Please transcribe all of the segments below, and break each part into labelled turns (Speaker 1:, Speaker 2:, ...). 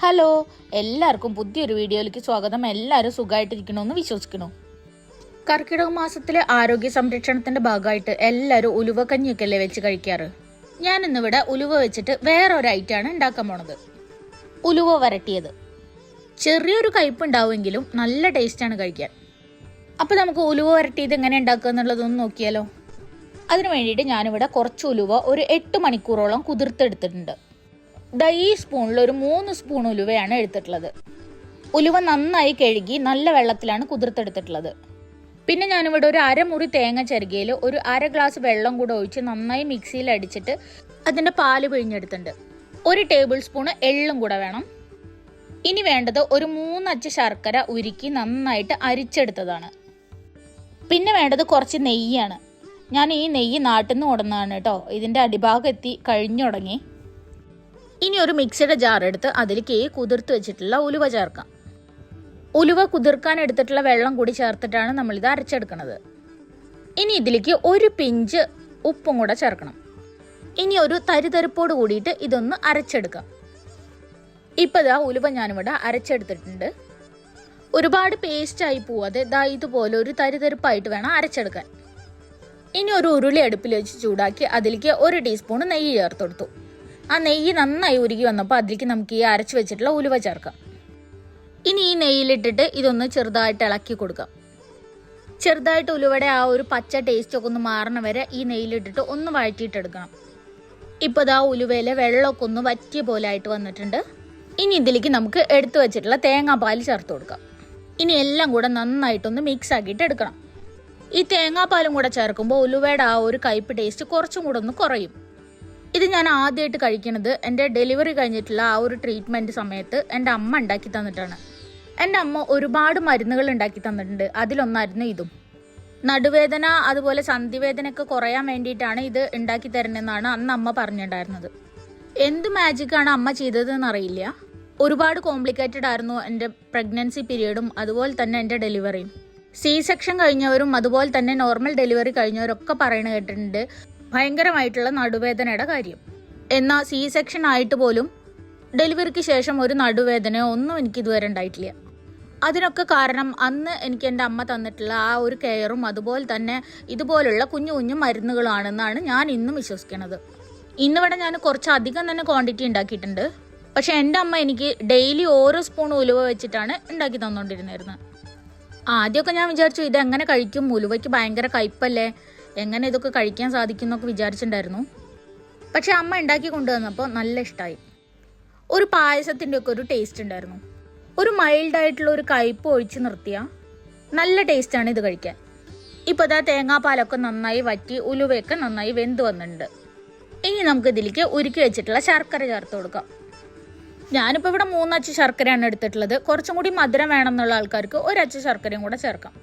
Speaker 1: Hello എല്ലാവർക്കും പുതിയൊരു വീഡിയോയിലേക്ക് സ്വാഗതം. എല്ലാവരും സുഖമായിട്ടിരിക്കണമെന്ന് വിശ്വസിക്കുന്നു കർക്കിടക മാസത്തിലെ ആരോഗ്യ സംരക്ഷണത്തിന്റെ ഭാഗമായിട്ട് എല്ലാവരും ഉലുവ അല്ലേ വെച്ച് കഴിക്കാറ്? ഞാൻ ഇന്നിവിടെ ഉലുവ വെച്ചിട്ട് വേറെ ഒരു ഐറ്റമാണ് ഉണ്ടാക്കാൻ പോണത്. ഉലുവ വരട്ടിയത്. ചെറിയൊരു കയ്പ് ഉണ്ടാവുമെങ്കിലും നല്ല ടേസ്റ്റാണ് കഴിക്കാൻ. അപ്പോൾ നമുക്ക് ഉലുവ വരട്ടിയത് എങ്ങനെ ഉണ്ടാക്കുക എന്നുള്ളതൊന്ന് നോക്കിയാലോ? അതിനു വേണ്ടിയിട്ട് ഞാനിവിടെ കുറച്ച് ഉലുവ ഒരു എട്ട് മണിക്കൂറോളം കുതിർത്തെടുത്തിട്ടുണ്ട്. ദാ ഈ സ്പൂണിൽ ഒരു മൂന്ന് സ്പൂൺ ഉലുവയാണ് എടുത്തിട്ടുള്ളത്. ഉലുവ നന്നായി കഴുകി നല്ല വെള്ളത്തിലാണ് കുതിർത്തെടുത്തിട്ടുള്ളത്. പിന്നെ ഞാനിവിടെ ഒരു അരമുറി തേങ്ങ ചെറുകിയിൽ ഒരു അര ഗ്ലാസ് വെള്ളം കൂടെ ഒഴിച്ച് നന്നായി മിക്സിയിൽ അടിച്ചിട്ട് അതിന്റെ പാൽ പിഴിഞ്ഞെടുത്തിട്ടുണ്ട്. ഒരു ടേബിൾ സ്പൂൺ എള്ളും കൂടെ വേണം. ഇനി വേണ്ടത് ഒരു മൂന്നച്ച് ശർക്കര ഉരുക്കി നന്നായിട്ട് അരിച്ചെടുത്തതാണ്. പിന്നെ വേണ്ടത് കുറച്ച് നെയ്യാണ്. ഞാൻ ഈ നെയ്യ് നാട്ടിൽ നിന്ന് കൊണ്ടുവന്നതാണ് കേട്ടോ. ഇതിന്റെ അടിഭാഗം എത്തി കഴിഞ്ഞു തുടങ്ങി. ഇനി ഒരു മിക്സിയുടെ ജാർ എടുത്ത് അതിലേക്ക് ഈ കുതിർത്ത് വെച്ചിട്ടുള്ള ഉലുവ ചേർക്കാം. ഉലുവ കുതിർക്കാൻ എടുത്തിട്ടുള്ള വെള്ളം കൂടി ചേർത്തിട്ടാണ് നമ്മൾ ഇത് അരച്ചെടുക്കുന്നത് ഇനി ഇതിലേക്ക് ഒരു പിഞ്ച് ഉപ്പും കൂടെ ചേർക്കണം. ഇനി ഒരു തരിതരിപ്പോട് കൂടിയിട്ട് ഇതൊന്ന് അരച്ചെടുക്കാം. ഇപ്പം ഇതാ ഉലുവ ഞാനിവിടെ അരച്ചെടുത്തിട്ടുണ്ട്. ഒരുപാട് പേസ്റ്റ് ആയി പോവാതെ ദാ ഇതുപോലെ ഒരു തരിതരിപ്പായിട്ട് വേണം അരച്ചെടുക്കാൻ. ഇനി ഒരു ഉരുളി അടുപ്പിൽ വെച്ച് ചൂടാക്കി അതിലേക്ക് ഒരു ടീസ്പൂൺ നെയ്യ് ചേർത്ത് കൊടുത്തു ആ നെയ്യ് നന്നായി ഉരുകി വന്നപ്പോൾ അതിലേക്ക് നമുക്ക് ഈ അരച്ച് വെച്ചിട്ടുള്ള ഉലുവ ചേർക്കാം. ഇനി ഈ നെയ്യിലിട്ടിട്ട് ഇതൊന്ന് ചെറുതായിട്ട് ഇളക്കി കൊടുക്കാം ചെറുതായിട്ട് ഉലുവയുടെ ആ ഒരു പച്ച ടേസ്റ്റ് ഒക്കെ ഒന്ന് മാറണ വരെ ഈ നെയ്യിലിട്ടിട്ട് ഒന്ന് വഴറ്റിയിട്ടെടുക്കണം. ഇപ്പോൾ ഇതാ ഉലുവയിലെ വെള്ളമൊക്കെ ഒന്ന് വറ്റിയ പോലെ ആയിട്ട് വന്നിട്ടുണ്ട്. ഇനി ഇതിലേക്ക് നമുക്ക് എടുത്തു വെച്ചിട്ടുള്ള തേങ്ങാപ്പാൽ ചേർത്ത് കൊടുക്കാം. ഇനി എല്ലാം കൂടെ നന്നായിട്ടൊന്ന് മിക്സ് ആക്കിയിട്ട് എടുക്കണം. ഈ തേങ്ങാപ്പാലും കൂടെ ചേർക്കുമ്പോൾ ഉലുവയുടെ ആ ഒരു കയ്പ് ടേസ്റ്റ് കുറച്ചും കൂടെ ഒന്ന് കുറയും. ഇത് ഞാൻ ആദ്യമായിട്ട് കഴിക്കണത് എന്റെ ഡെലിവറി കഴിഞ്ഞിട്ടുള്ള ആ ഒരു ട്രീറ്റ്മെന്റ് സമയത്ത് എന്റെ അമ്മ ഉണ്ടാക്കി തന്നിട്ടാണ്. എന്റെ അമ്മ ഒരുപാട് മരുന്നുകൾ ഉണ്ടാക്കി തന്നിട്ടുണ്ട്. അതിലൊന്നായിരുന്നു ഇതും. നടുവേദന അതുപോലെ സന്ധിവേദനയൊക്കെ കുറയാൻ വേണ്ടിയിട്ടാണ് ഇത് ഉണ്ടാക്കി തരണമെന്നാണ് അന്ന് അമ്മ പറഞ്ഞിട്ടുണ്ടായിരുന്നത്. എന്ത് മാജിക്കാണ് അമ്മ ചെയ്തതെന്ന് അറിയില്ല. ഒരുപാട് കോംപ്ലിക്കേറ്റഡ് ആയിരുന്നു എന്റെ പ്രഗ്നൻസി പീരീഡും അതുപോലെ തന്നെ എന്റെ ഡെലിവറിയും സി സെക്ഷൻ കഴിഞ്ഞവരും അതുപോലെ തന്നെ നോർമൽ ഡെലിവറി കഴിഞ്ഞവരൊക്കെ പറയണ കേട്ടിട്ടുണ്ട്. ഭയങ്കരമായിട്ടുള്ള നടുവേദനയുടെ കാര്യം. എന്നാൽ സി സെക്ഷൻ ആയിട്ട് പോലും ഡെലിവറിക്ക് ശേഷം ഒരു നടുവേദനയോ ഒന്നും എനിക്ക് ഇതുവരെ ഉണ്ടായിട്ടില്ല. അതിനൊക്കെ കാരണം അന്ന് എനിക്ക് എന്റെ അമ്മ തന്നിട്ടുള്ള ആ ഒരു കെയറും അതുപോലെ തന്നെ ഇതുപോലുള്ള കുഞ്ഞു കുഞ്ഞു മരുന്നുകളാണെന്നാണ് ഞാൻ ഇന്നും വിശ്വസിക്കുന്നത് ഇന്നിവിടെ ഞാൻ കുറച്ചധികം തന്നെ ക്വാണ്ടിറ്റി ഉണ്ടാക്കിയിട്ടുണ്ട്. പക്ഷെ എന്റെ അമ്മ എനിക്ക് ഡെയിലി ഓരോ സ്പൂൺ ഉലുവ വെച്ചിട്ടാണ് ഉണ്ടാക്കി തന്നുകൊണ്ടിരുന്നിരുന്നത് ആദ്യമൊക്കെ ഞാൻ വിചാരിച്ചു ഇതെങ്ങനെ കഴിക്കും? ഉലുവയ്ക്ക് ഭയങ്കര കയ്പല്ലേ? എങ്ങനെ ഇതൊക്കെ കഴിക്കാൻ സാധിക്കും എന്നൊക്കെ വിചാരിച്ചിട്ടുണ്ടായിരുന്നു പക്ഷെ അമ്മ ഉണ്ടാക്കി കൊണ്ടുവന്നപ്പോൾ നല്ല ഇഷ്ടമായി ഒരു പായസത്തിന്റെ ഒക്കെ ഒരു ടേസ്റ്റ് ഉണ്ടായിരുന്നു ഒരു മൈൽഡായിട്ടുള്ള ഒരു കയ്പ് ഒഴിച്ച് നിർത്തിയ നല്ല ടേസ്റ്റാണ് ഇത് കഴിക്കാൻ. ഇപ്പോൾ ഇതാ തേങ്ങാപ്പാലൊക്കെ നന്നായി വറ്റി ഉലുവയൊക്കെ നന്നായി വെന്ത് വന്നിട്ടുണ്ട്. ഇനി നമുക്ക് ഇതിലേക്ക് ഉരുക്കി വെച്ചിട്ടുള്ള ശർക്കര ചേർത്ത് കൊടുക്കാം. ഞാനിപ്പോൾ ഇവിടെ മൂന്നച്ച് ശർക്കരയാണ് എടുത്തിട്ടുള്ളത്. കുറച്ചും കൂടി മധുരം വേണമെന്നുള്ള ആൾക്കാർക്ക് ഒരച്ച് ശർക്കരയും കൂടെ ചേർക്കാം.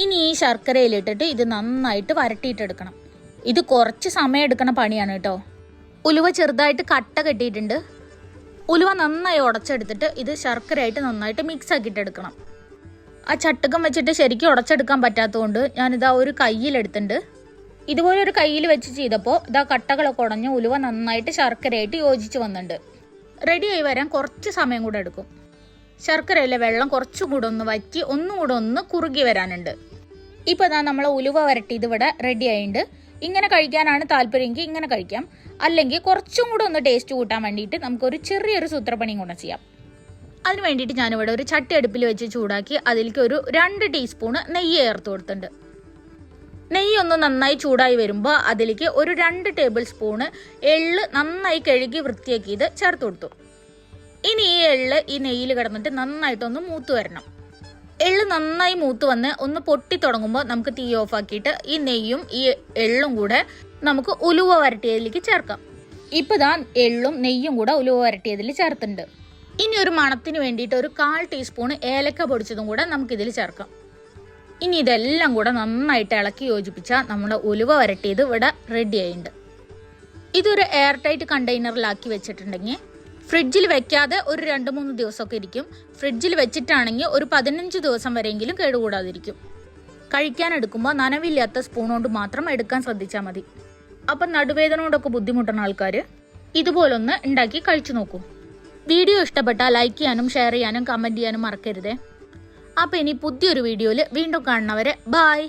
Speaker 1: ഇനി ഈ ശർക്കരയിലിട്ടിട്ട് ഇത് നന്നായിട്ട് വരട്ടിയിട്ടെടുക്കണം. ഇത് കുറച്ച് സമയം എടുക്കണ പണിയാണ് കേട്ടോ. ഉലുവ ചെറുതായിട്ട് കട്ട കെട്ടിയിട്ടുണ്ട്. ഉലുവ നന്നായി ഉടച്ചെടുത്തിട്ട് ഇത് ശർക്കരയായിട്ട് നന്നായിട്ട് മിക്സ് ആക്കിയിട്ടെടുക്കണം. ആ ചട്ടുകം വെച്ചിട്ട് ശരിക്കും ഉടച്ചെടുക്കാൻ പറ്റാത്തതുകൊണ്ട് ഞാനിതാ ഒരു കയ്യിലെടുത്തിട്ടുണ്ട്. ഇതുപോലെ ഒരു കയ്യിൽ വെച്ച് ചെയ്തപ്പോൾ ഇതാ കട്ടകളൊക്കെ ഉടഞ്ഞ് ഉലുവ നന്നായിട്ട് ശർക്കരയായിട്ട് യോജിച്ച് വന്നിട്ടുണ്ട്. റെഡിയായി വരാൻ കുറച്ച് സമയം കൂടെ എടുക്കും. ശർക്കരയിലെ വെള്ളം കുറച്ചും കൂടെ ഒന്ന് വറ്റി ഒന്നും കൂടെ ഒന്ന് കുറുകി വരാനുണ്ട്. ഇപ്പോൾ ഇതാ നമ്മൾ ഉലുവ വരട്ടി ഇതിവിടെ റെഡി ആയിട്ടുണ്ട് ഇങ്ങനെ കഴിക്കാനാണ് താല്പര്യമെങ്കിൽ ഇങ്ങനെ കഴിക്കാം. അല്ലെങ്കിൽ കുറച്ചും കൂടെ ഒന്ന് ടേസ്റ്റ് കൂട്ടാൻ വേണ്ടിയിട്ട് നമുക്കൊരു ചെറിയൊരു സൂത്രപ്പണിയും കൂടെ ചെയ്യാം. അതിന് വേണ്ടിയിട്ട് ഞാനിവിടെ ഒരു ചട്ടി അടുപ്പിൽ വെച്ച് ചൂടാക്കി അതിലേക്ക് ഒരു രണ്ട് ടീസ്പൂൺ നെയ്യ് ചേർത്ത് കൊടുത്തിട്ടുണ്ട്. നെയ്യ് ഒന്ന് നന്നായി ചൂടായി വരുമ്പോൾ അതിലേക്ക് ഒരു രണ്ട് ടേബിൾ സ്പൂണ് എള്ള് നന്നായി കഴുകി വൃത്തിയാക്കിയത് ചേർത്ത് കൊടുത്തു. ഇനി ഈ എള്ള് ഈ നെയ്യിൽ കിടന്നിട്ട് നന്നായിട്ടൊന്ന് മൂത്ത് വരണം. എള്ള് നന്നായി മൂത്ത് വന്ന് ഒന്ന് പൊട്ടി തുടങ്ങുമ്പോൾ നമുക്ക് തീ ഓഫ് ആക്കിയിട്ട് ഈ നെയ്യും ഈ എള്ളും കൂടെ നമുക്ക് ഉലുവ വരട്ടിയതിലേക്ക് ചേർക്കാം. ഇപ്പം താൻ എള്ളും നെയ്യും കൂടെ ഉലുവ വരട്ടിയതിൽ ചേർത്തിട്ടുണ്ട്. ഇനി ഒരു മണത്തിന് വേണ്ടിയിട്ട് ഒരു കാൽ ടീസ്പൂൺ ഏലക്ക പൊടിച്ചതും കൂടെ നമുക്കിതിൽ ചേർക്കാം. ഇനി ഇതെല്ലാം കൂടെ നന്നായിട്ട് ഇളക്കി യോജിപ്പിച്ചാൽ നമ്മുടെ ഉലുവ വരട്ടിയത് ഇവിടെ റെഡി ആയിട്ടുണ്ട്. ഇതൊരു എയർ ടൈറ്റ് കണ്ടെയ്നറിലാക്കി വെച്ചിട്ടുണ്ടെങ്കിൽ ഫ്രിഡ്ജിൽ വെക്കാതെ ഒരു രണ്ട് മൂന്ന് ദിവസമൊക്കെ ഇരിക്കും. ഫ്രിഡ്ജിൽ വെച്ചിട്ടാണെങ്കിൽ ഒരു പതിനഞ്ച് ദിവസം വരെയെങ്കിലും കേടുകൂടാതിരിക്കും. കഴിക്കാൻ എടുക്കുമ്പോൾ നനവില്ലാത്ത സ്പൂൺ കൊണ്ട് മാത്രം എടുക്കാൻ ശ്രദ്ധിച്ചാൽ മതി. അപ്പം നടുവേദന കൊണ്ടൊക്കെ ബുദ്ധിമുട്ടുന്ന ആൾക്കാർ ഇതുപോലൊന്ന് ഉണ്ടാക്കി കഴിച്ചു നോക്കൂ. വീഡിയോ ഇഷ്ടപ്പെട്ടാൽ ലൈക്ക് ചെയ്യാനും ഷെയർ ചെയ്യാനും കമന്റ് ചെയ്യാനും മറക്കരുതേ. അപ്പോൾ ഇനി പുതിയൊരു വീഡിയോയിൽ വീണ്ടും കാണുന്നവരെ ബായ്